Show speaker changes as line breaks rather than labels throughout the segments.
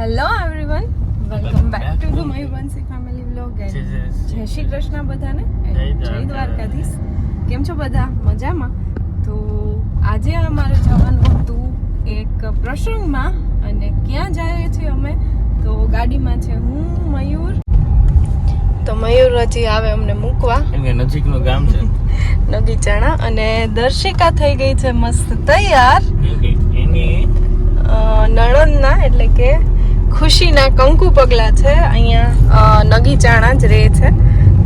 Hello everyone welcome back to the Mayurvanshi family vlog જય શ્રી કૃષ્ણ બધાને.
જય
દ્વારકાધીશ. કેમ છો બધા? મજામાં? તો આજે અમારે જવાનું હતું એક પ્રસંગમાં અને ક્યાં જઈએ છીએ અમે? તો ગાડીમાં છે હું મયુર. તો મયુર હજી આવે અમને મૂકવા.
નજીકનું ગામ છે.
નગીચાણા અને દર્શિકા થઈ ગઈ છે મસ્ત તૈયાર.
એની
નણંદના એટલે કે ખુશીના કંકુ પગલા છે. અહીંયા નગી ચાણા જ રહે છે.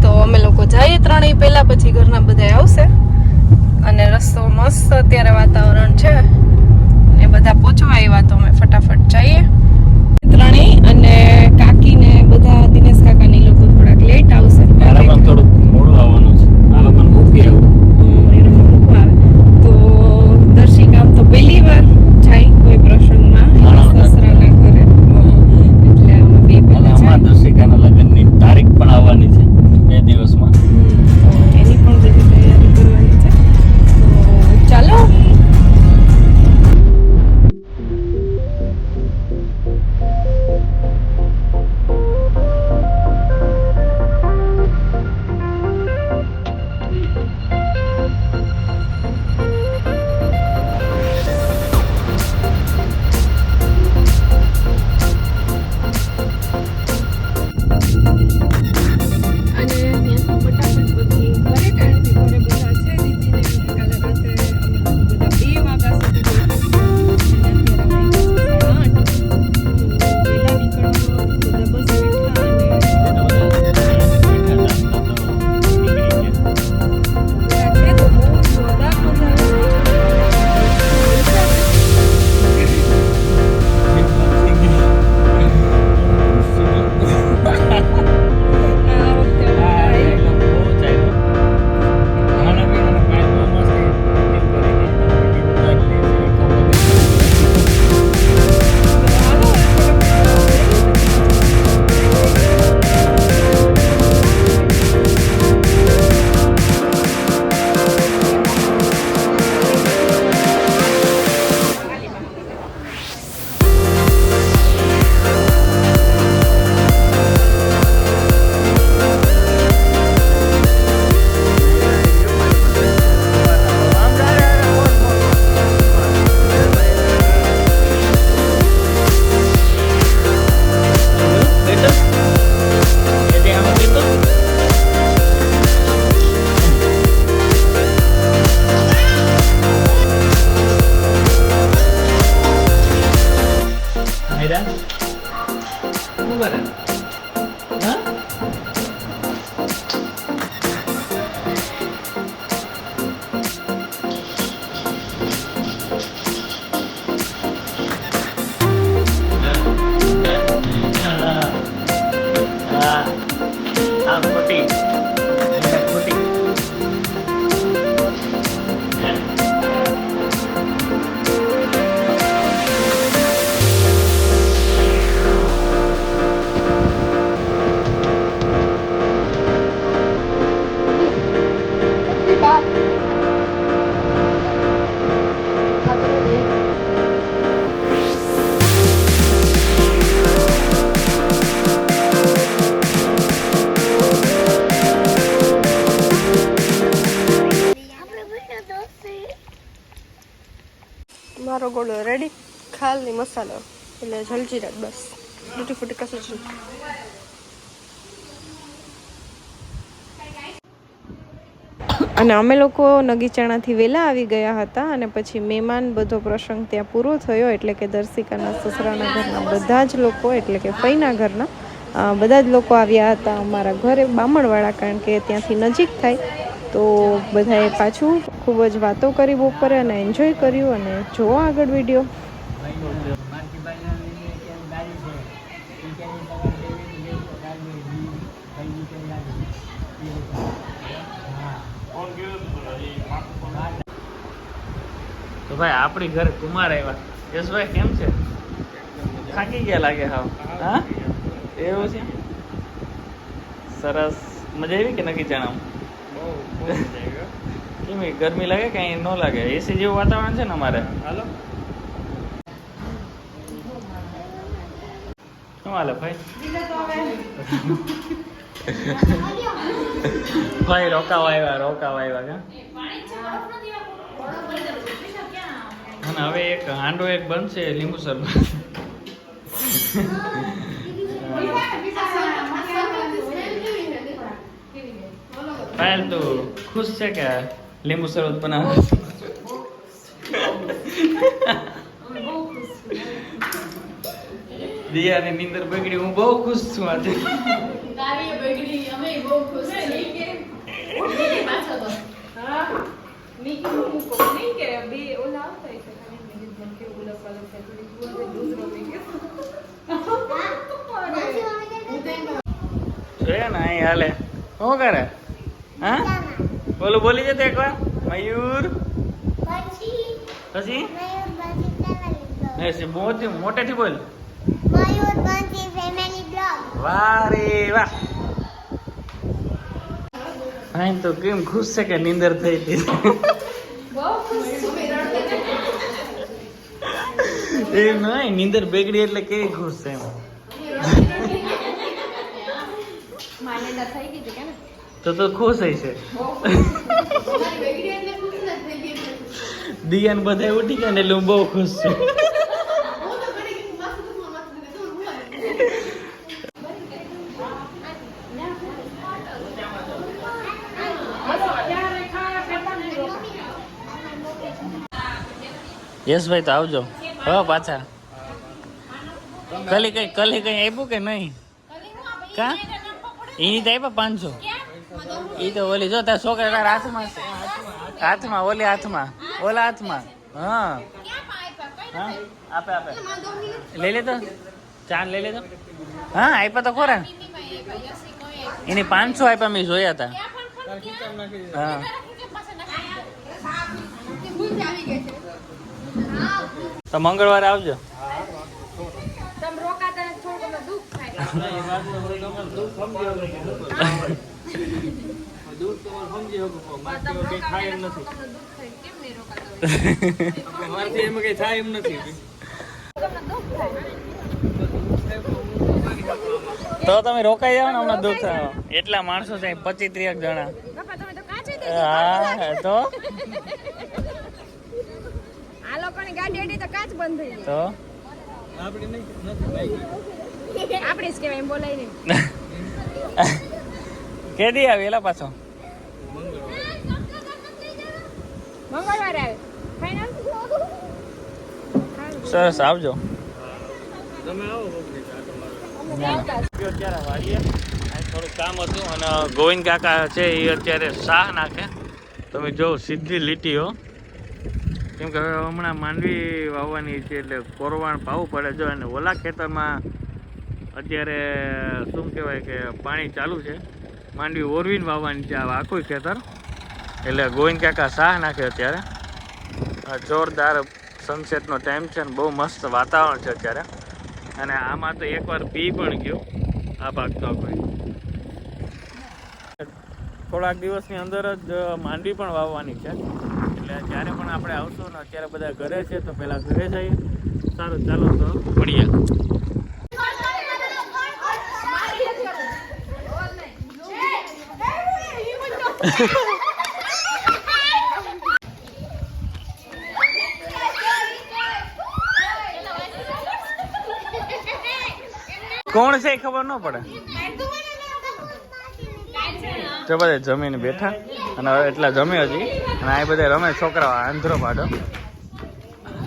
તો અમે લોકો જઈએ ત્રણેય પહેલાં પછી ઘરના બધા આવશે. અને રસ્તો મસ્ત અત્યારે વાતાવરણ છે. ને બધા પહોંચવા આવ્યા તો અમે ફટાફટ જઈએ. ત્રણેય અને કાકીને બધા દિનેશ કાકાની લોકો થોડાક લેટ આવશે.
થોડુંક
મસાલો. એટલે જલજીરા, બસ. ડૂટી ફૂટી કશું જ અને અમે લોકો નગીચાણાથી વહેલા આવી ગયા હતા અને પછી મહેમાન બધો પ્રસંગ ત્યાં પૂરો થયો, એટલે કે દર્શિકાના, સસરાના ઘરના બધા જ લોકો, એટલે કે ફઈના ઘરના બધા જ લોકો આવ્યા હતા અમારા ઘરે બામણવાળા કારણ કે ત્યાંથી નજીક થાય. તો બધાએ પાછું ખૂબ જ વાતો કરી બપોરે અને એન્જોય કર્યું અને જોવો આગળ વીડિયો
તો ભાઈ આપણી ઘરે કુમાર આવ્યા. યશભાઈ કેમ છે? થાકી ગયા લાગે હાવ. હા? એવું છે? સરસ. મજા આવી કે નક્કી જણાવું કેમ ગરમી લાગે કે અહીં ન લાગે? એસી જેવું વાતાવરણ છે ને અમારે?
હાલો.
હાલે ભાઈ? ભાઈ રોકાવા આવ્યા રોકાવા આવ્યા કા? અને હવે એક હાંડો એક બનશે લીંબુ શરબત. પાયલ ખુશ છે કે લીંબુ શરબત બનાવે દિયાની નીંદર બગડી, હું બહુ ખુશ છું આજે.
હા નીકળી મૂકો નહીં કે બે ઓલા આવતા હશે ખાલી મેં કીધું કે
અહીં હાલે. શું કરે? હા? બોલું, બોલી જતો એકવાર. મયુર? પછી મોટી, મોટેથી બોલ. વાહ વાહ. અહીં તો કેમ ખુશ છે કે નીંદર થઈ હતી
બહુ ખુશ છું
એ નહીં નીંદર બેગડી એટલે કે ખુશ છે તો તો ખુશ છે. દિયાન બધા ઉઠી ગયા ને એટલે હું બહુ ખુશ છું. યશભાઈ તો આવજો. હો, પાછા. કલી કઈ કલી કઈ આપ્યું કે નહીં? કા? એની તો આપ્યા પાંચસો. એ તો ઓલી, જો, તાર છોકરા તાર હાથમાં હાથમાં, ઓલી હાથમાં, ઓલા હાથમાં. હા. હા? આપે આપે. લઈ લેતો? ચાંદ લઈ લેતો? હા આપ્યા તો ખોરા એની પાંચસો આપ્યા મેં જોયા હતા હા. તો મંગળવારે આવજો.
તમે રોકાતા નથી થોડું તમને દુઃખ થાય. તમે નથી તમને દુઃખ થાય. કેમ નહીં રોકાતા તમને દુઃખ થાય
તો તમે રોકાઈ જાવ ને હમણાં દુઃખ થાય. એટલા માણસો છે પચીસ ત્રીસ જણા.
બાપા તમે તો કાચી
હા તો?
આ ગાડી અડી તો કાચ બંધ થઈ
તો?
આપણે જ કહેવાય એમ બોલાય નહીં.
કેદી આવી એલા પાછો?
મંગળવારે આવે. ફાઇનલ
સરસ આવજો. વાળીએ અહીં થોડું કામ હતું અને ગોવિંદ કાકા છે એ અત્યારે શાહ નાખે. તમે જો સીધી લીટીઓ કેમ કે હવે હમણાં માંડવી વાવવાની છે એટલે કોરવાણ પાવું પડે જો અને ઓલા ખેતરમાં અત્યારે શું કહેવાય કે પાણી ચાલુ છે. માંડવી ઓરવીને વાવવાની છે આ આખું ખેતર. એટલે ગોવિંદ કાકા શાહ નાખે અત્યારે. જોરદાર સનસેટનો ટાઈમ છે અને બહુ મસ્ત વાતાવરણ છે અત્યારે. અને આમાં તો એકવાર પી પણ ગયો. આ ભાગ તો થોડાક દિવસની અંદર જ માંડવી પણ વાવવાની છે. જ્યારે પણ આપણે આવશું ને અત્યારે બધા ઘરે છે, તો પહેલાં ઘરે જઈએ. સારું, ચાલો તો મળીએ. કોણ છે ખબર ન પડે? જો બધા જમીને બેઠા. અને એટલા જમે હજી. અને આ બધા રમે છોકરાઓ આંધ્રો પાડો.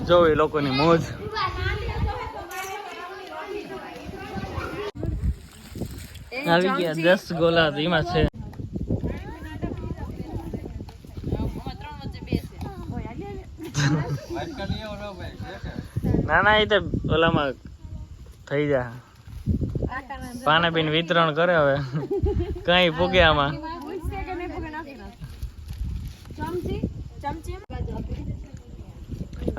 જો લોકોની મોજ. આવી ગયા દસ ગોલા ધીમા છે. ના ના, એ તો ઓલામાં થઈ જાય પાને પીને વિતરણ કરે હવે. કઈ પૂગે આમાં.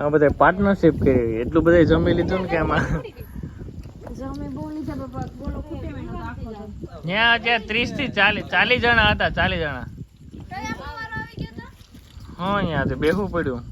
આ બધા પાર્ટનરશિપ કરી. એટલું બધા જમી લીધું ને કે આમાં? ત્યાં અત્યારે ત્રીસથી ચાલીસ ચાલીસ જણા હતા ચાલીસ જણા. હા અહીંયા બેહવું પડ્યું.